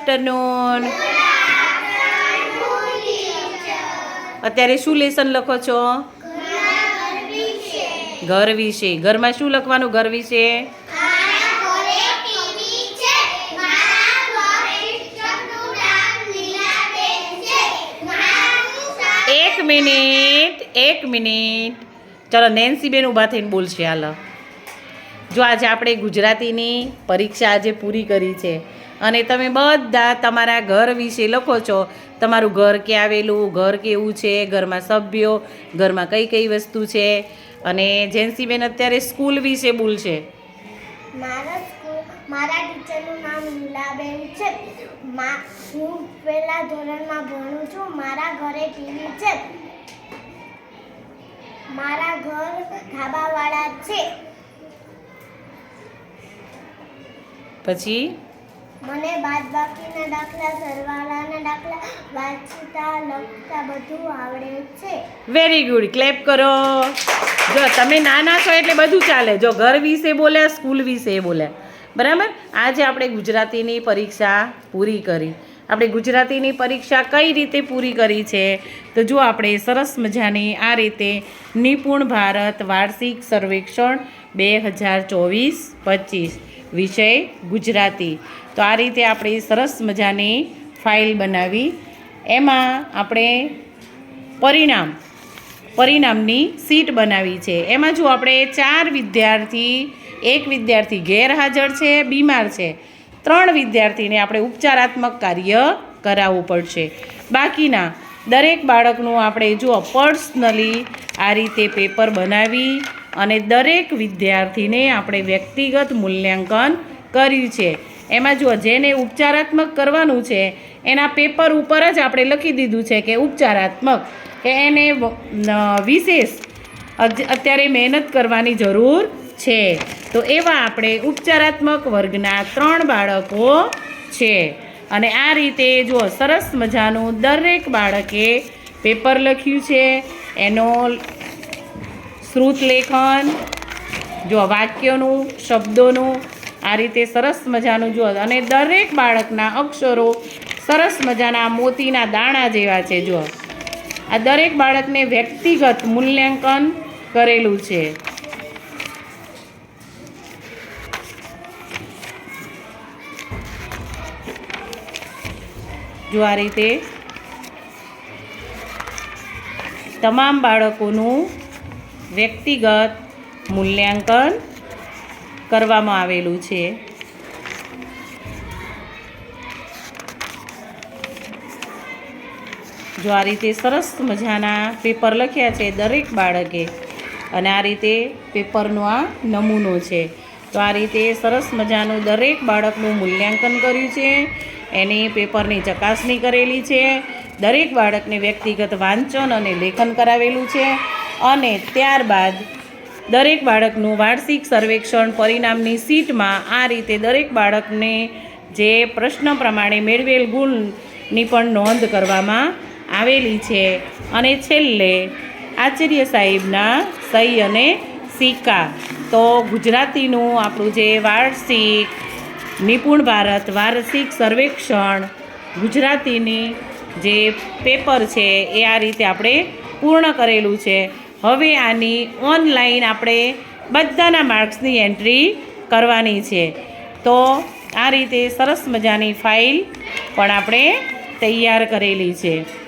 Afternoon અત્યારે શું lesson લખો છો? ઘર વિશે ઘરમાં શું લખવાનું ઘર વિશે એક મિનિટ એક મિનિટ. ચલો નેન્સીબેન ઊભા થઈને બોલશે, હાલ. જો આજે આપણે ગુજરાતીની પરીક્ષા આજે પૂરી કરી છે. અને તમે બધા તમારા ઘર વિશે લખો છો. તમારું ઘર ક્યાં આવેલું ઘર કેવું છે ઘરમાં સભ્યો ઘરમાં કઈ કઈ વસ્તુ છે? અને જેન્સીબેન અત્યારે સ્કૂલ વિશે બોલશે. મારા સ્કૂલ મારા ટીચરનું નામ લીલાબેન છે. હું પહેલા ધોરણમાં ભણું છું. મારા ઘરે ટીવી છે. મારા ઘર ધાબાવાળા છે. પછી? મને બાદબાકીના દાખલા, સરવાળાના દાખલા, વાંચતા, લખતા બધું આવડે છે. વેરી ગુડ ક્લેપ કરો. જો તમે નાના છો એટલે બધું ચાલે. જો ઘર વિશે બોલ્યા, સ્કૂલ વિશે બોલ્યા. બરાબર? આજે આપણે ગુજરાતીની પરીક્ષા પૂરી કરી. આપણે ગુજરાતીની પરીક્ષા કઈ રીતે પૂરી કરી છે? તો જો આપણે સરસ મજાની આ રીતે નિપુણ ભારત વાર્ષિક સર્વેક્ષણ બે હજાર ચોવીસ પચીસ. વિષય ગુજરાતી. તો આ રીતે આપણે સરસ મજાની ફાઇલ બનાવી. એમાં આપણે પરિણામ, પરિણામની સીટ બનાવી છે. એમાં જો આપણે ચાર વિદ્યાર્થી, એક વિદ્યાર્થી ગેરહાજર છે, બીમાર છે. ત્રણ વિદ્યાર્થીને આપણે ઉપચારાત્મક કાર્ય કરાવવું પડશે. બાકીના દરેક બાળકનું આપણે જો પર્સનલી આ રીતે પેપર બનાવી અને દરેક વિદ્યાર્થીને આપણે વ્યક્તિગત મૂલ્યાંકન કર્યું છે. એમાં જો જેને ઉપચારાત્મક કરવાનું છે, એના પેપર ઉપર જ આપણે લખી દીધું છે કે ઉપચારાત્મક, કે એને વિશેષ અત્યારે મહેનત કરવાની જરૂર છે. તો એવા આપણે ઉપચારાત્મક વર્ગના ત્રણ બાળકો છે. અને આ રીતે જો સરસ મજાનું દરેક બાળકે પેપર લખ્યું છે. એનો શ્રુત લેખન, જો વાક્યોનું, શબ્દોનું, આ રીતે સરસ મજાનું જો, અને દરેક બાળકના અક્ષરો સરસ મજાના મોતીના દાણા જેવા છે જો. આ દરેક બાળકને વ્યક્તિગત મૂલ્યાંકન કરેલું છે. જો આ રીતે તમામ બાળકોનું વ્યક્તિગત મૂલ્યાંકન કરવામાં આવેલું છે. જો આ રીતે સરસ મજાના પેપર લખ્યા છે દરેક બાળકે અને આ રીતે પેપરનો આ નમૂનો છે. તો આ રીતે સરસ મજાનું દરેક બાળકનું મૂલ્યાંકન કર્યું છે. એની પેપરની ચકાસણી કરેલી છે. દરેક બાળકને વ્યક્તિગત વાંચન અને લેખન કરાવેલું છે. અને ત્યારબાદ દરેક બાળકનું વાર્ષિક સર્વેક્ષણ પરિણામની સીટમાં આ રીતે દરેક બાળકને જે પ્રશ્ન પ્રમાણે મેળવેલ ગુણની પણ નોંધ કરવામાં આવેલી છે. અને છેલ્લે આચાર્ય સાહેબના સહી અને સિક્કા. તો ગુજરાતીનું આપણું જે વાર્ષિક નિપુણ ભારત વાર્ષિક સર્વેક્ષણ ગુજરાતીની જે પેપર છે એ આ રીતે આપણે પૂર્ણ કરેલું છે. હવે આની ઓનલાઈન આપણે બધાના માર્ક્સની એન્ટ્રી કરવાની છે. તો આ રીતે સરસ મજાની ફાઇલ પણ આપણે તૈયાર કરેલી છે.